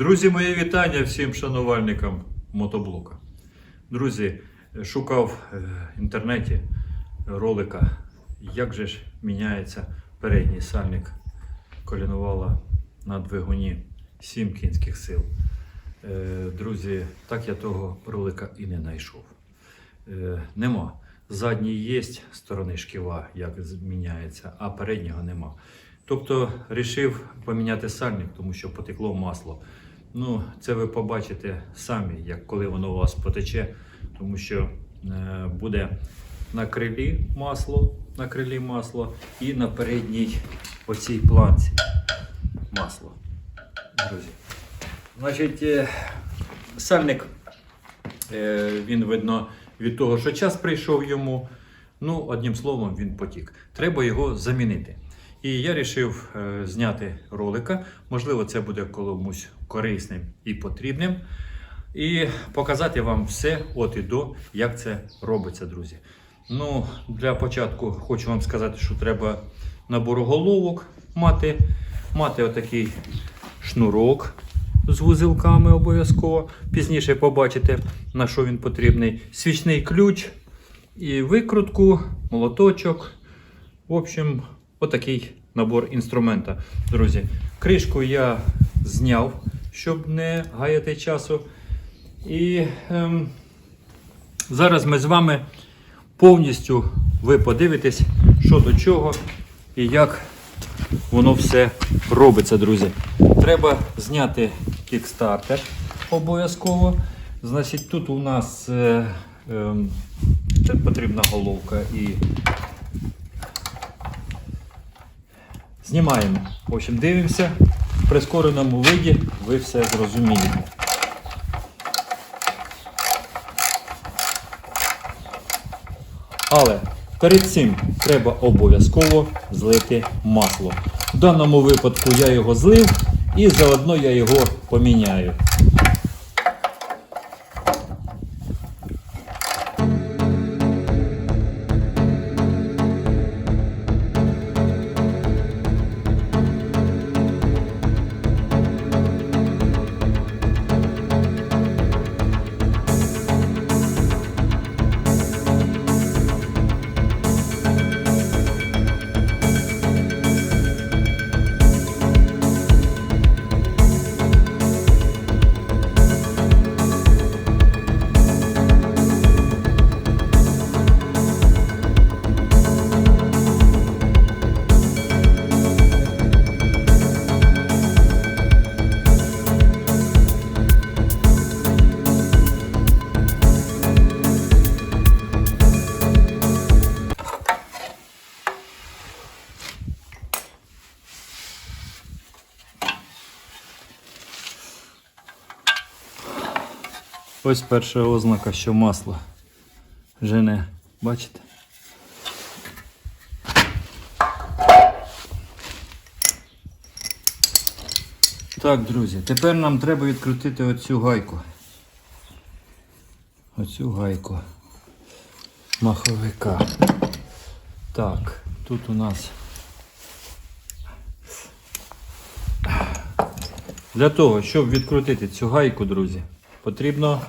Друзі, мої вітання всім шанувальникам мотоблока. Друзі, шукав е, в інтернеті ролика, як же ж міняється передній сальник колінувала на двигуні 7 кінських сил. Е, Друзі, так я того ролика і не знайшов. Е, Нема. Задній є сторони шківа, як міняється, а переднього нема. Тобто рішив поміняти сальник, тому що потекло масло. Ну, це ви побачите самі, як коли воно у вас потече, тому що е, буде на крилі масло, на крилі масло і на передній оцій планці масло. Друзі. Значить, е, сальник Е, Він видно від того, що час прийшов йому. Ну, одним словом, він потік. Треба його замінити. І я вирішив е, зняти ролика. Можливо, це буде комусь корисним і потрібним. І показати вам все от і до, як це робиться, друзі. Ну, для початку хочу вам сказати, що треба набор головок мати, мати отакий шнурок з вузелками обов'язково. Пізніше побачите, на що він потрібний. Свічний ключ і викрутку, молоточок. В общем, отакий набор інструмента. Друзі, кришку я зняв, щоб не гаяти часу. І ем, зараз ми з вами повністю ви подивитесь, що до чого і як воно все робиться, друзі. Треба зняти кікстартер обов'язково. Значить, тут у нас е, е, потрібна головка і знімаємо. В общем, дивимося. В прискореному виді ви все зрозумієте. Але перед цим треба обов'язково злити масло. В даному випадку я його злив і заодно я його поміняю. Ось перша ознака, що масло жене. Бачите? Так, друзі, тепер нам треба відкрутити оцю гайку. Оцю гайку маховика. Так, тут у нас. Для того, щоб відкрутити цю гайку, друзі, потрібно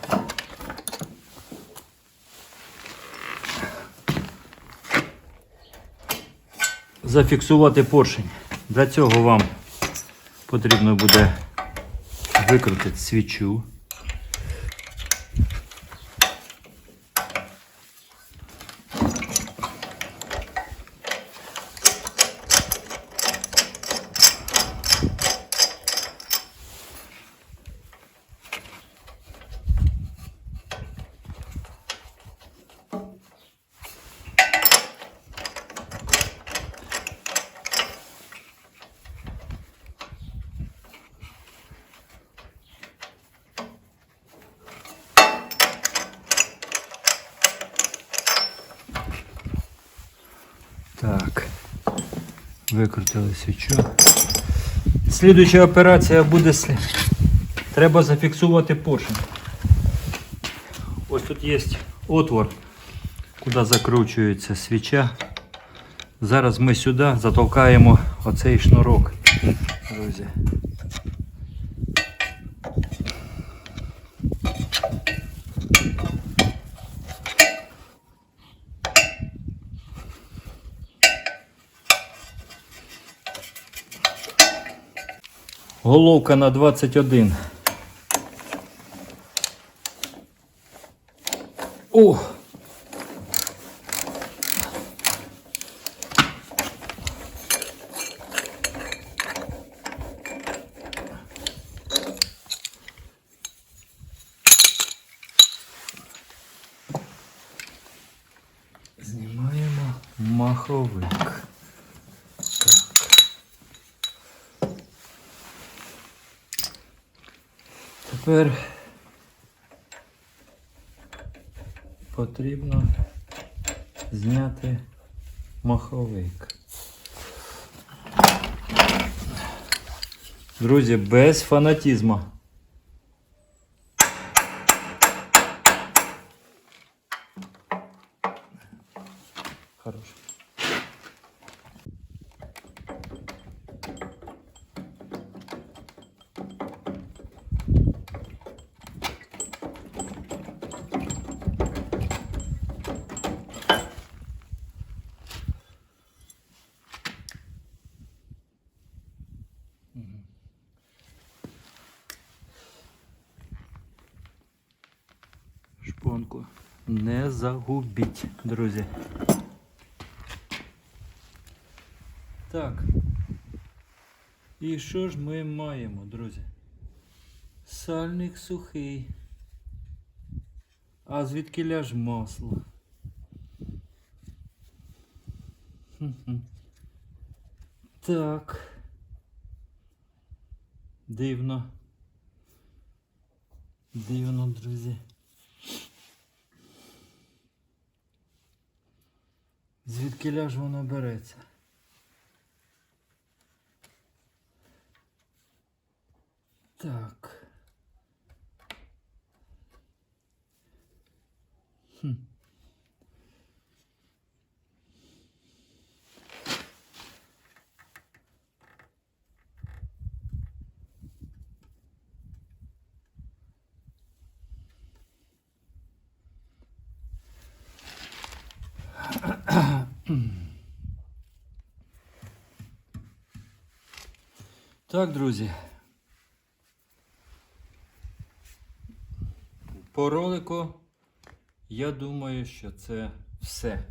зафіксувати поршень. Для цього вам потрібно буде викрутити свічу. Так, викрутили свічу. Слідуюча операція буде. Треба зафіксувати поршень. Ось тут є отвор, куди закручується свіча. Зараз ми сюди затолкаємо оцей шнурок, друзі. Головка на 21. О! Знімаємо маховик. Тепер потрібно зняти маховик. Друзі, без фанатізму. Шпонку не загубіть, друзі. Так. І що ж ми маємо, друзі? Сальник сухий. А звідки ж масло? Так. Дивно. Дивно, друзі. Звідки ж воно береться? Так. Хм. Так, друзі. По ролику я думаю, що це все.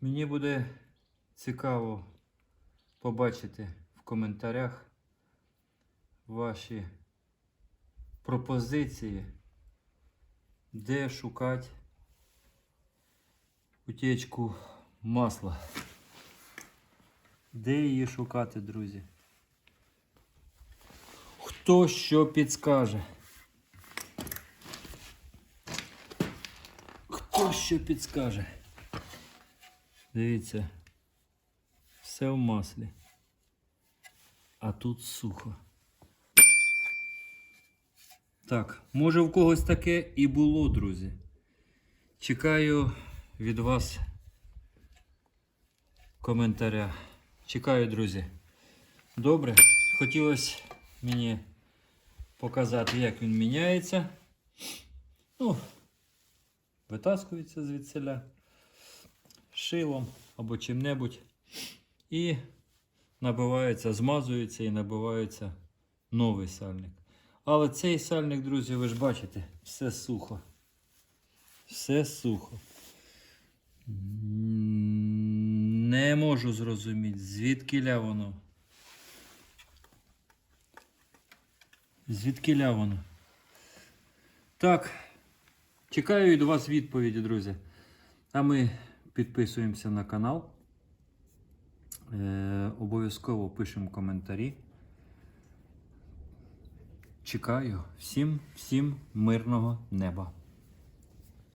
Мені буде цікаво побачити в коментарях ваші пропозиції, де шукати утечку масла. Де її шукати, друзі? Хто що підскаже? Хто що підскаже? Дивіться, все в маслі. А тут сухо. Так, може в когось таке і було, друзі. Чекаю від вас коментаря. Чекаю, друзі. Добре. Хотілося мені показати, як він міняється. Ну, витаскується звідсиля шилом або чим-небудь. І набивається, змазується і набивається новий сальник. Але цей сальник, друзі, ви ж бачите, все сухо. Все сухо. Не можу зрозуміти, звідки воно. Звідки воно? Так. Чекаю від вас відповіді, друзі. А ми підписуємося на канал. Е, обов'язково пишемо коментарі. Чекаю всім, всім мирного неба.